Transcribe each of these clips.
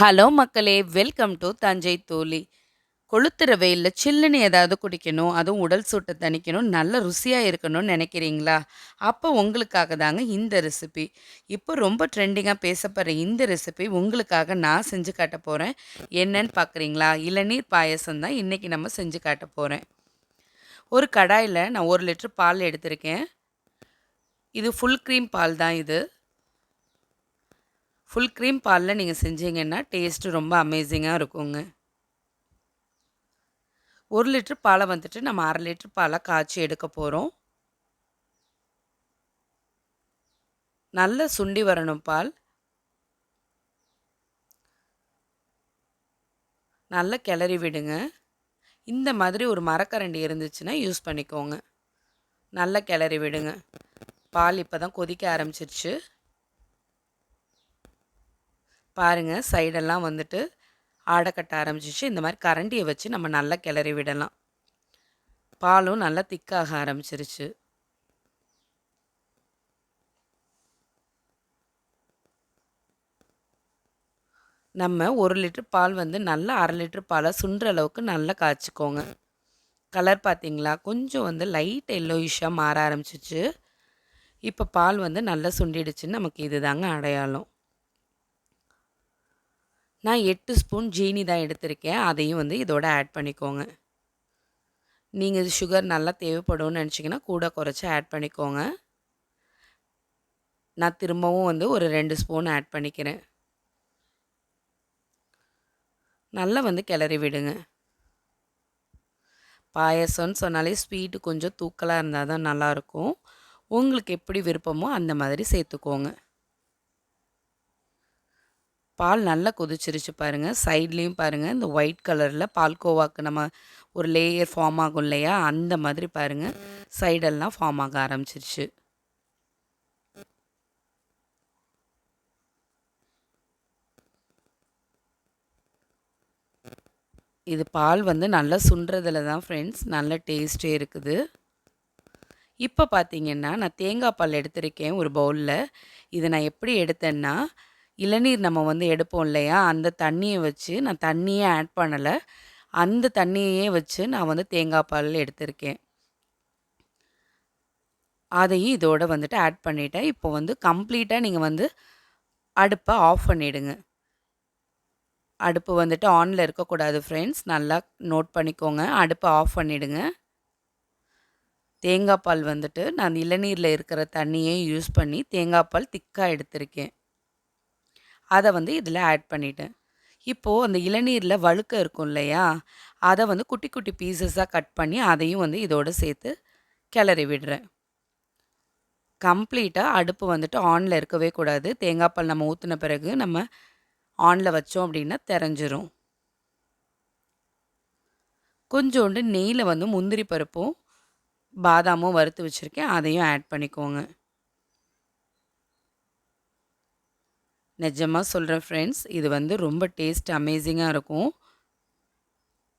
Hello மக்களே welcome to Thanjai தோழி. கொளுத்துற வெயிலில் சில்லுன்னு ஏதாவது குடிக்கணும் அதுவும் உடல் சூட்டை தணிக்கணும் நல்ல ருசியாக இருக்கணும்னு நினைக்கிறீங்களா? அப்போ உங்களுக்காக தாங்க இந்த ரெசிபி இப்போ ரொம்ப ட்ரெண்டிங்காக பேசப்படுற இந்த ரெசிபி உங்களுக்காக நான் செஞ்சு காட்ட போகிறேன் என்னன்னு பார்க்குறீங்களா இளநீர் பாயசம் தான் இன்றைக்கி நம்ம செஞ்சு காட்ட போகிறேன் ஒரு கடாயில் நான் ஒரு லிட்டர் பால் எடுத்திருக்கேன். இது ஃபுல் க்ரீம் பால் தான் இது. ஃபுல் க்ரீம் பாலில் நீங்கள் செஞ்சீங்கன்னா டேஸ்ட்டு ரொம்ப அமேசிங்காக இருக்குங்க. ஒரு லிட்ரு பாலை வந்துட்டு நம்ம அரை லிட்ரு பாலை காய்ச்சி எடுக்க போகிறோம் நல்ல சுண்டி வரணும் பால். நல்லா கிளறி விடுங்க. இந்த மாதிரி ஒரு மரக்கரண்டி இருந்துச்சுன்னா யூஸ் பண்ணிக்கோங்க. நல்லா கிளறி விடுங்க. பால் இப்போ தான் கொதிக்க ஆரம்பிச்சிருச்சு. பாருங்கள் சைடெல்லாம் வந்துட்டு ஆடை கட்ட ஆரம்பிச்சிச்சு. இந்த மாதிரி கரண்டியை வச்சு நம்ம நல்லா கிளறி விடலாம். பாலும் நல்லா திக்காக ஆரம்பிச்சிருச்சு. நம்ம ஒரு லிட்ரு பால் வந்து நல்லா அரை லிட்ரு பாலை சுண்டுற அளவுக்கு நல்லா காய்ச்சிக்கோங்க. கலர் பார்த்தீங்களா கொஞ்சம் வந்து லைட் எல்லோயிஷாக மாற ஆரம்பிச்சிச்சு. இப்போ பால் வந்து நல்லா சுண்டிடுச்சுன்னு நமக்கு இது தாங்க அடையாளம். நான் எட்டு ஸ்பூன் ஜீனி தான் எடுத்திருக்கேன். அதையும் வந்து இதோட ஆட் பண்ணிக்கோங்க. நீங்கள் இது சுகர் நல்லா தேவைப்படும்னு நினச்சிங்கன்னா கூட குறைச்சி ஆட் பண்ணிக்கோங்க. நான் திரும்பவும் வந்து ஒரு ரெண்டு ஸ்பூன் ஆட் பண்ணிக்கிறேன். நல்லா வந்து கிளறி விடுங்க. பாயசம்னு சொன்னாலே ஸ்வீட்டு கொஞ்சம் தூக்கலாக இருந்தால் தான் நல்லாயிருக்கும் உங்களுக்கு எப்படி விருப்பமோ அந்த மாதிரி சேர்த்துக்கோங்க. பால் நல்லா கொதிச்சிருச்சு பாருங்கள் சைட்லேயும் பாருங்கள் இந்த ஒயிட் கலரில் பால்கோவாக்கு நம்ம ஒரு லேயர் ஃபார்ம் ஆகும் இல்லையா? அந்த மாதிரி பாருங்கள் சைடெல்லாம் ஃபார்ம் ஆக ஆரம்பிச்சிருச்சு. இது பால் வந்து நல்லா சுண்டுறதுல தான் ஃப்ரெண்ட்ஸ் நல்ல டேஸ்ட்டே இருக்குது. இப்போ பார்த்தீங்கன்னா நான் தேங்காய் பால் எடுத்திருக்கேன் ஒரு பவுலில் இதை நான் எப்படி எடுத்தேன்னா இளநீர் நம்ம வந்து எடுப்போம் இல்லையா? அந்த தண்ணியை வச்சு நான் தண்ணியே ஆட் பண்ணலை. அந்த தண்ணியே வச்சு நான் வந்து தேங்காய் பால் எடுத்திருக்கேன். அதையும் இதோட வந்துட்டு ஆட் பண்ணிட்டேன். இப்போ வந்து கம்ப்ளீட்டாக நீங்கள் வந்து அடுப்பை ஆஃப் பண்ணிவிடுங்க அடுப்பு வந்துட்டு ஆனில் இருக்கக்கூடாது ஃப்ரெண்ட்ஸ் நல்லா நோட் பண்ணிக்கோங்க. அடுப்பை ஆஃப் பண்ணிவிடுங்க தேங்காய் பால் வந்துட்டு நான் இளநீரில் இருக்கிற தண்ணியை யூஸ் பண்ணி தேங்காய் பால் திக்காக எடுத்திருக்கேன். அதை வந்து இதில் ஆட் பண்ணிட்டேன். இப்போது அந்த இளநீரில் வழுக்க இருக்கும் இல்லையா? அதை வந்து குட்டி குட்டி பீசஸாக கட் பண்ணி அதையும் வந்து இதோடு சேர்த்து கிளறி விடுறேன். கம்ப்ளீட்டாக அடுப்பு வந்துட்டு ஆனில் இருக்கவே கூடாது. தேங்காய் பால் நம்ம ஊற்றின பிறகு நம்ம ஆனில் வச்சோம் அப்படின்னா தெரிஞ்சிரும். கொஞ்சோண்டு நெய்யில் வந்து முந்திரி பருப்பும் பாதாமும் வறுத்து வச்சுருக்கேன். அதையும் ஆட் பண்ணிக்கோங்க. நிஜமாக சொல்கிறேன் ஃப்ரெண்ட்ஸ் இது வந்து ரொம்ப டேஸ்ட் அமேசிங்காக இருக்கும்.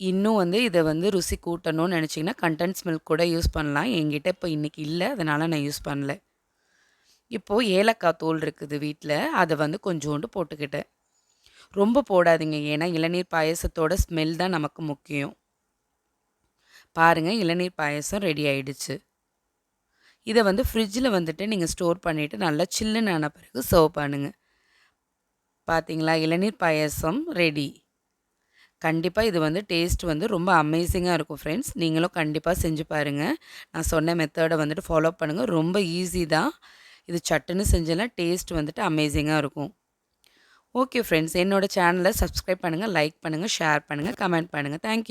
இன்னும் வந்து இதை வந்து ருசி கூட்டணும்னு நினச்சிங்கன்னா கண்டென்ஸ் மில்க் கூட யூஸ் பண்ணலாம். என்கிட்ட இப்போ இன்றைக்கி இல்லை. அதனால் நான் யூஸ் பண்ணல. இப்போது ஏலக்காய் தோல் இருக்குது வீட்டில் அதை வந்து கொஞ்சோண்டு போட்டுக்கிட்டேன். ரொம்ப போடாதீங்க. ஏன்னா இளநீர் பாயசத்தோட ஸ்மெல் தான் நமக்கு முக்கியம். பாருங்கள் இளநீர் பாயசம் ரெடி ஆயிடுச்சு. இதை வந்து ஃப்ரிட்ஜில் வந்துட்டு நீங்கள் ஸ்டோர் பண்ணிவிட்டு நல்லா சில்லுன்னு ஆன பிறகு சர்வ் பண்ணுங்கள் பார்த்தீங்களா இளநீர் பாயசம் ரெடி கண்டிப்பாக இது வந்து டேஸ்ட் வந்து ரொம்ப அமேசிங்காக இருக்கும் ஃப்ரெண்ட்ஸ் நீங்களும் கண்டிப்பாக செஞ்சு பாருங்கள் நான் சொன்ன மெத்தடை வந்துட்டு ஃபாலோ பண்ணுங்கள் ரொம்ப ஈஸி தான். இது சட்டுன்னு செஞ்சேன்னா டேஸ்ட் வந்துட்டு அமேசிங்காக இருக்கும். ஓகே ஃப்ரெண்ட்ஸ் என்னோடய சேனலை சப்ஸ்கிரைப் பண்ணுங்கள் லைக் பண்ணுங்கள் ஷேர் பண்ணுங்கள் கமெண்ட் பண்ணுங்கள் தேங்க்யூ